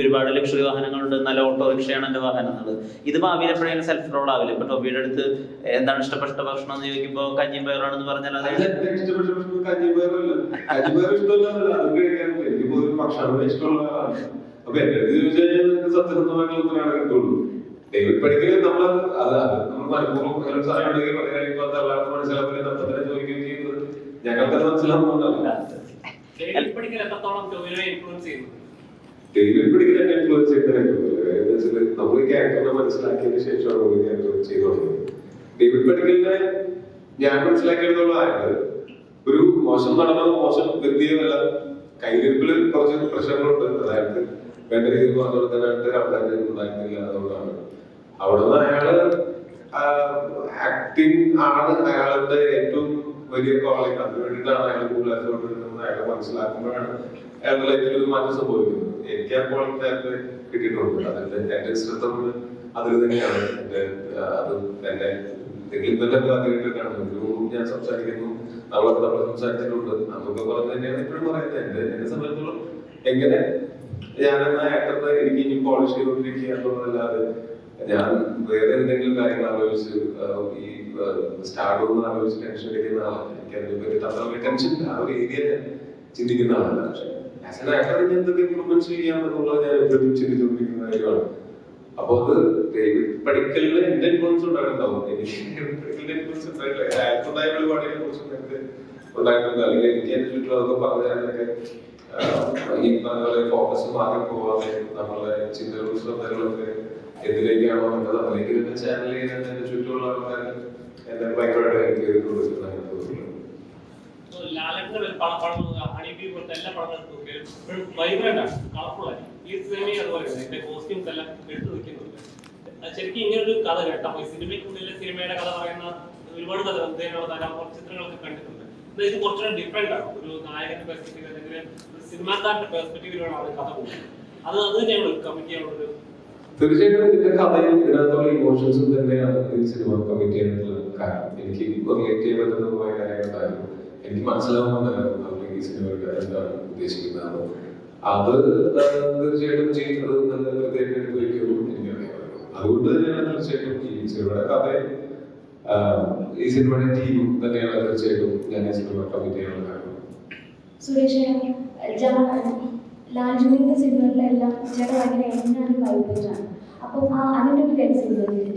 ഒരുപാട് ലക്ഷറി വാഹനങ്ങളുണ്ട് നല്ല ഓട്ടോറിക്ഷയാണ് എന്റെ വാഹനം എന്നുള്ളത് ഇത് ഭാവിയിൽ എപ്പോഴെങ്കിലും സെൽഫ് റോൾ ആവില്ല? ഇപ്പൊ ടോബിയുടെ അടുത്ത് എന്താണ് ഇഷ്ടപ്പെട്ട ഭക്ഷണം എന്ന് ചോദിക്കുമ്പോൾ കഞ്ഞിയും പയറാണെന്ന് പറഞ്ഞാൽ അത്. അപ്പൊ എന്റെ അടുത്ത് ചോദിച്ചു കഴിഞ്ഞാൽ നിനക്ക് സത്യസന്ധമായിട്ടുള്ള ഉത്തരവാണ് കിട്ടുള്ളൂ. ഡേവിഡ് പഠിക്കൽ നമ്മൾ അത് അത് നമ്മൾ മനഃപൂർവം അങ്ങനെ ഒരു സാധനം ഉണ്ടെങ്കിൽ പറഞ്ഞു കഴിയുമ്പോൾ അത് എല്ലാവർക്കും മനസ്സിലാവില്ല നമ്മൾ തന്നെ ചോദിക്കുകയും ചെയ്യുന്നത്. ഞങ്ങൾക്കത് മനസ്സിലാവുന്നതുകൊണ്ടല്ല. ഡേവിഡ് പഠിക്കൽ എത്രത്തോളം ടോവിനോയെ ഇൻഫ്ലുവൻസ് ചെയ്യുന്നു ഡേവിഡ് എന്നെ ഇൻഫ്ലുവൻസ് ചെയ്തത് നമ്മൾ ഈ ക്യാരക്ടറിനെ മനസ്സിലാക്കിയതിന് ശേഷമാണ് നമ്മൾ ക്യാരക്ടർ ചെയ്തു തുടങ്ങിയത്. ഡേവിഡ് പഠിക്കലിനെ ഞാൻ മനസ്സിലാക്കിയെടുത്തോളം ആയത് ഒരു മോശം നടനോ മോശം വ്യക്തിയുമല്ല കൈവരിപ്പിൽ കുറച്ച് പ്രശ്നങ്ങളുണ്ട്. അതായത് വേണ്ട രീതിയിൽ പറഞ്ഞു കൊടുക്കാനായിട്ട് ആൾക്കാർ ഉണ്ടായിരുന്നില്ല അതുകൊണ്ടാണ്. അവിടെ നിന്ന് അയാൾ ആക്ടിങ് ആണ് അയാളുടെ ഏറ്റവും വലിയ കോളേജ് അതിന് വേണ്ടിയിട്ടാണ് അയാൾ കൂടുതൽ എഫേർട്ട് എടുക്കുന്നത്. അയാളെ മനസ്സിലാക്കുമ്പോഴാണ് അയാളുടെ ലൈഫിൽ ഒരു മാറ്റം സംഭവിക്കുന്നത്. എനിക്ക് ആ കോളേജ് നേരത്തെ കിട്ടിയിട്ടുണ്ട്. അതിന്റെ എന്റെ ശ്രദ്ധ അതിൽ തന്നെയാണ്. എന്റെ അത് എന്റെ ഇതിനു മുമ്പ് ഞാൻ സംസാരിക്കുന്നു. നമ്മളൊക്കെ നമ്മൾ സംസാരിച്ചിട്ടുണ്ട്. പറഞ്ഞ് തന്നെയാണ് ഇപ്പോഴും പറയുന്നത്. എന്റെ എന്നെ സംബന്ധിച്ചോളം എങ്ങനെ ഞാനെന്ന ആക്ടറിനെ എനിക്ക് ഇനി പോളിഷ് ചെയ്തുകൊണ്ടിരിക്കുക എന്നുള്ളതല്ലാതെ ഞാൻ വേറെ എന്തെങ്കിലും കാര്യങ്ങൾ ആലോചിച്ച് ഈ ഒന്ന് ആലോചിച്ച് ടെൻഷൻ എടുക്കുന്ന ആളാണ്. എനിക്ക് അതിനെപ്പറ്റി വലിയ ടെൻഷൻ ഇല്ല. ആ ഒരു ഏരിയ ചിന്തിക്കുന്ന ആളല്ല. പക്ഷെ ആസ് എന്തൊക്കെ ഇമ്പ്രൂവ്മെന്റ്സ് ചെയ്യാമെന്നുള്ളത് ഞാൻ എപ്പോഴും ചിന്തിച്ചുകൊണ്ടിരിക്കുന്ന കാര്യമാണ്. അപ്പോൾ അത് പഠിക്കലിന് എന്റെ ഇൻഫ്ലുവൻസ് ഉണ്ടായിട്ടുണ്ടാവും. എനിക്ക് പഠിക്കലിന്റെ ഇൻഫ്ലുവൻസ് ഉണ്ടായിട്ടില്ല. അയാൾക്കുണ്ടായ ഒരുപാടിനെ കുറിച്ച് നേരത്തെ ഉണ്ടായിട്ടുണ്ട്. അല്ലെങ്കിൽ എനിക്ക് എന്റെ ചുറ്റും പറഞ്ഞു തരാനൊക്കെ ഈ ഫോക്കസ് മാറി പോവാതെ നമ്മളെ ചിന്തകളും ശ്രദ്ധകളൊക്കെ എന്തിലേക്കാണോ എന്നത് അതിലേക്ക് വരുന്ന ചാനൽ ചെയ്യുന്നത് എന്റെ ചുറ്റുമുള്ള ആൾക്കാർ എന്നെ ഭയങ്കരമായിട്ട് എനിക്ക് ഒരു പടം പടം ഹണിബി പോലത്തെ എല്ലാ പടങ്ങളും വൈബ്രന്റ് ആണ് ആണ്. ഈ സിനിമയും അതുപോലെ ഇതിന്റെ കോസ്റ്റ്യൂംസ് എല്ലാം എടുത്തു നിൽക്കുന്നുണ്ട് ശരിക്കും ഇങ്ങനെ ഒരു കഥ കേട്ടോ. ഈ സിനിമയ്ക്കുള്ളിലെ സിനിമയുടെ കഥ പറയുന്ന ഒരുപാട് കഥ അദ്ദേഹമുള്ള ധാരാളം ചിത്രങ്ങളൊക്കെ കണ്ടിട്ടുണ്ട്. എന്നാൽ ഇത് കുറച്ചുകൂടെ ഡിഫറെന്റ് ആണ്. ഒരു നായകന്റെ പെർസ്പെക്റ്റീവ് അല്ലെങ്കിൽ സിനിമാക്കാരന്റെ പെർസ്പെക്റ്റീവിലാണ് അവർ കഥ പോകുന്നത്. അത് അത് തന്നെയാണ് കമ്മിറ്റ് ചെയ്യാനുള്ള ഒരു തീർച്ചയായിട്ടും ഇതിന്റെ കഥയും ഇതിനകത്തുള്ള ഇമോഷൻസും തന്നെയാണ് ഈ സിനിമ കമ്മിറ്റ് ചെയ്യാനുള്ള കാരണം. എനിക്ക് റിലേറ്റ് ചെയ്യാൻ പറ്റുന്ന കുറെ കാര്യങ്ങളുണ്ടായിരുന്നു എനിക്ക് മനസ്സിലാവുന്നുണ്ടായിരുന്നു നമ്മൾ ഈ സിനിമയുടെ എന്താണ് ഉദ്ദേശിക്കുന്നത്? അത് തീർച്ചയായിട്ടും ചെയ്യുന്നത് നല്ല കൃത്യമായിട്ട് എടുത്ത് എനിക്കറിയാം. അതുകൊണ്ട് തന്നെയാണ് തീർച്ചയായിട്ടും ഈ സിനിമയുടെ കഥ ഈ സിനിമയുടെ ടീമും തന്നെയാണ് തീർച്ചയായിട്ടും ഞാൻ ഈ സിനിമ കമ്മിറ്റ് ചെയ്യാനുള്ള കാരണം. സുരേഷ് ലാൽജുവിന്റെ സിനിമകളിലെല്ലാം ചേട്ടൻ ഭയങ്കര എങ്ങാനും വൈബ്രൻ്റാണ് അപ്പം ആ അതിൻ്റെ ഒരു ടെൻസ്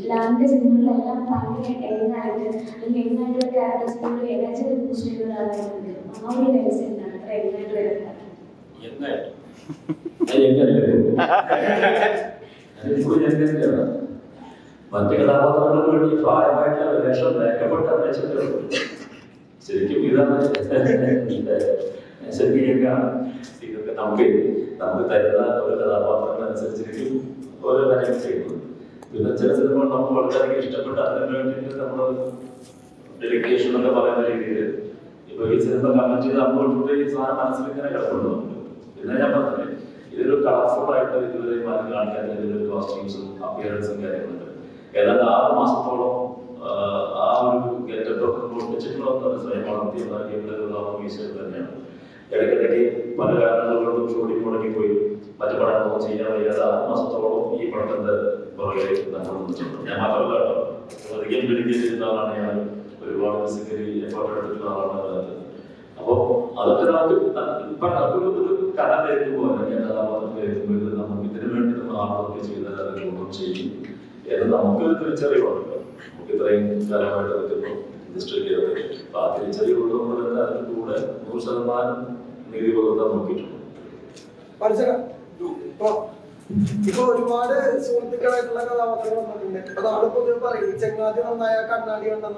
ലാലിന്റെ സിനിമകളിലെല്ലാം ഭയങ്കര എങ്ങായിട്ട് അല്ലെങ്കിൽ എങ്ങായിട്ടുള്ള ക്യാരക്ടേഴ്സിനോട് എനർജി ബൂസ്റ്റ് ചെയ്യുന്ന ഒരാളായിട്ടുണ്ട് ആ ഒരു ടെൻസ് എന്താണ് അത്ര എങ്ങായിട്ട് വരുന്നത് എന്തായാലും ഇപ്പോഴും ഞാൻ മറ്റു കഥാപാത്രങ്ങൾക്ക് വേണ്ടി പ്രായമായിട്ടുള്ള വേഷം മേക്കപ്പെട്ട് അഭിനയിച്ചിട്ടുണ്ട് ശരിക്കും ഇതാണ് ശരിക്കും ഇതൊക്കെ നമുക്ക് നമുക്ക് തരുന്ന ഓരോ കഥാപാത്രങ്ങൾ അനുസരിച്ചിരിക്കും ഓരോ കാര്യങ്ങൾ ചെയ്യുന്നത്. പിന്നെ ചില സിനിമകൾ നമുക്ക് വളരെയധികം ഇഷ്ടപ്പെട്ട അതിന് വേണ്ടിയിട്ട് നമ്മൾ ഡെലിഗേഷൻ എന്നൊക്കെ പറയുന്ന രീതിയിൽ ഇപ്പൊ ഈ സിനിമ കമന്റ് ചെയ്ത് അങ്ങോട്ട് ഈ സാധനം മനസ്സിൽ ഇങ്ങനെ കിടപ്പുണ്ട് പിന്നെ ഞാൻ പറഞ്ഞില്ലേ ഇതൊരു കളർഫുൾ ആയിട്ട് ഇതുവരെ മാറ്റി കാണിക്കാൻ ഇതിന്റെ കോസ്റ്റ്യൂംസും അപ്പിയറൻസും കാര്യങ്ങളുണ്ട്. ഏതാണ്ട് ആറ് മാസത്തോളം ആ, ഒരു ഗെറ്റപ്പ് ഒക്കെ പൊട്ടിച്ചിട്ടുള്ള സ്വയം വളർത്തി ഉണ്ടാക്കിയ വീഴ്ചകൾ തന്നെയാണ്. പല കാരണങ്ങൾ ചൂടി മുടങ്ങിപ്പോയി മറ്റു പടങ്ങളൊന്നും ചെയ്യാൻ വയ്യാതെ ആത്മസത്തോളം ഈ പഠനത്തിന്റെ പുറകെ ഞാൻ മാത്രമല്ല കേട്ടോ അധികം ചെയ്യുന്ന ആളാണ് ഞാൻ. ഒരുപാട് ഫിസിക്കലി എഫേർട്ട് എടുത്തിട്ടുള്ള ആളാണ് അതിനകത്ത് അപ്പോ അതൊക്കെ നമുക്ക് ഇപ്പൊ നമുക്കൊരു ഒരു കഥ തരുമ്പോൾ അല്ലെങ്കിൽ കഥാപാത്രം ഇത് നമുക്ക് ഇതിനു വേണ്ടി നമ്മൾ ആളൊക്കെ ചെയ്താൽ അത് ചെയ്യും. എന്ന് നമുക്കൊരു തിരിച്ചറിവുണ്ട്. നമുക്ക് ഇത്രയും കാലമായിട്ട് നിൽക്കുന്നു ഇൻഡസ്ട്രിയിൽ അപ്പൊ ആ തിരിച്ചറിവുള്ളതുകൊണ്ട് തന്നെ അതിന്റെ കൂടെ നൂറ് ശതമാനം പുലർത്താൻ നോക്കിയിട്ടുണ്ട്. ഇപ്പൊ ഒരുപാട് സുഹൃത്തുക്കളായിട്ടുള്ള കഥാപാത്രങ്ങൾ വന്നിട്ടുണ്ട്. അതാണ് പൊതുവെ പറയും ചെങ്ങാതി നന്നായ കണ്ണാടി ഉണ്ടെന്ന്